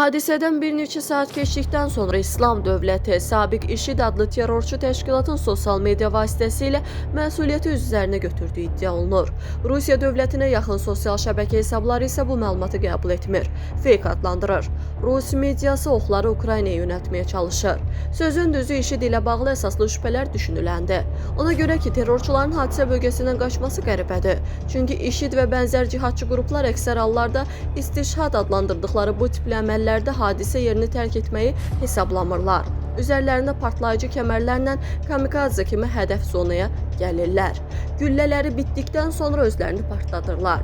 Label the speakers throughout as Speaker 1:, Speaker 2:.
Speaker 1: Hadisədən bir neçə saat keçdikdən sonra İslam Dövləti Sabiq İşid adlı terrorçu təşkilatın sosial media vasitəsilə məsuliyyəti öz üzərinə götürdüyü iddia olunur. Rusiya dövlətinə yaxın sosial şəbəkə hesabları isə bu məlumatı qəbul etmir, feyk adlandırır. Rus mediası oxları Ukraynaya yönəltməyə çalışır. Sözün düzü İşid ilə bağlı əsaslı şübhələr düşünüləndi. Ona görə ki, terrorçuların hadisə bölgəsindən qaçması qəribədir. Çünki İşid və bənzər cihadçı qruplar əksər hallarda istişhad adlandırdıkları bu tipli əməllərdə hadisə yerini tərk etməyi hesablamırlar. Üzərlərində partlayıcı kəmərlərlə kamikadze kimi hədəf zonaya gəlirlər. Güllələri bitdikdən sonra özlərini partladırlar.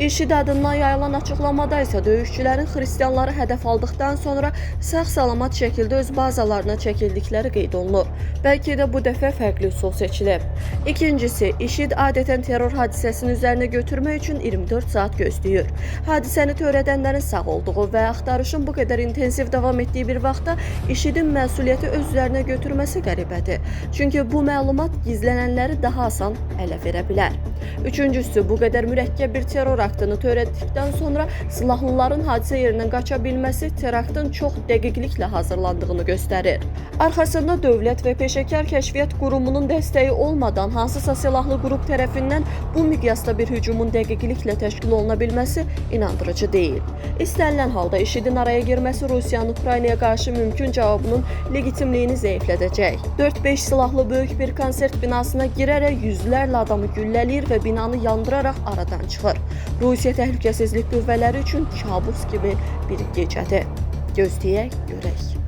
Speaker 1: İşid adından yayılan açıqlamada isə döyüşçülərin xristianları hədəf aldıqdan sonra sağ-salamat şəkildə öz bazalarına çəkildikləri qeyd olunur. Bəlkə də bu dəfə fərqli üsul seçilib. İkincisi, IŞİD adətən terror hadisəsini üzərinə götürmək üçün 24 saat gözləyir. Hadisəni törədənlərin sağ olduğu və axtarışın bu qədər intensiv davam etdiyi bir vaxtda IŞİDin məsuliyyəti öz üzərinə götürməsi qəribədir. Çünki bu məlumat gizlənənləri daha asan ələ verə bilər. Üçüncüsü, bu qədər mürəkkəb bir terror aktını törətdikdən sonra silahlıların hadisə yerindən qaça bilməsi teraktın çox dəqiqliklə hazırlandığını göstərir. Arxasında dövlət və peşəkar kəşfiyyat qurumunun dəstəyi olmadan hansısa silahlı qrup tərəfindən bu miqyasda bir hücumun dəqiqliklə təşkil oluna inandırıcı deyil. İstənilən halda IŞİDin araya girməsi Rusiyanın Ukraynaya qarşı mümkün cavabının legitimliyini zəiflədəcək. 4-5 silahlı böyük bir konsert binasına girərək yüzlərlə adamı güllələyir və binanı yandıraraq aradan çıxır. Rusiya təhlükəsizlik qüvvələri üçün kabus kimi bir gecədir. Gözləyək, görək.